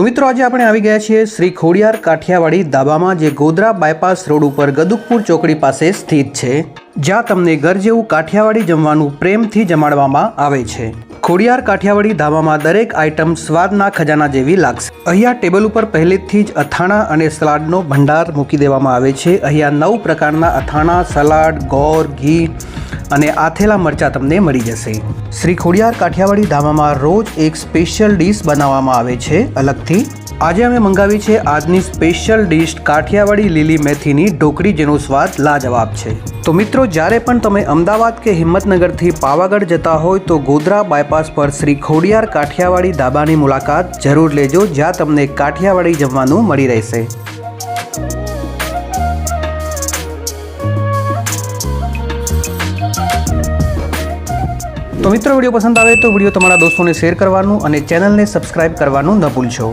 તો મિત્રો આજે આપણે આવી ગયા છીએ શ્રી ખોડિયાર કાઠિયાવાડી ધાબામાં જે ગોધરા બાયપાસ રોડ ઉપર ગદુકપુર ચોકડી પાસે સ્થિત છે. જ્યાં તમને ઘર જેવું કાઠિયાવાડી જમવાનું પ્રેમથી જમાડવામાં આવે છે. ખોડિયાર કાઠિયાવાડી ધાબામાં દરેક આઇટમ સ્વાદના ખજાના જેવી લાગશે. અહીંયા ટેબલ ઉપર પહેલેથી જ અથાણા અને સલાડનો ભંડાર મૂકી દેવામાં આવે છે. અહીંયા નવ પ્રકારના અથાણા, સલાડ, ગોર, ઘી અને આથેલા મરચા તમને મળી જશે. શ્રી ખોડિયાર કાઠિયાવાડી ધાબામાં રોજ એક સ્પેશિયલ ડીશ બનાવવામાં આવે છે અલગથી. આજે અમે મંગાવી છે આજની સ્પેશિયલ ડીશ કાઠિયાવાડી લીલી મેથીની ઢોકળી જેનો સ્વાદ લાજવાબ છે. તો મિત્રો, જ્યારે પણ તમે અમદાવાદ કે હિંમતનગરથી પાવાગઢ જતા હોય તો ગોધરા બાયપાસ પર શ્રી ખોડિયાર કાઠિયાવાડી ધાબાની મુલાકાત જરૂર લેજો, જ્યાં તમને કાઠિયાવાડી જમવાનું મળી રહેશે. તો મિત્રો વીડિયો પસંદ આવે તો વીડિયો તમારા દોસ્તોને શેર કરવાનું અને ચેનલને સબસ્ક્રાઇબ કરવાનું ન ભૂલશો.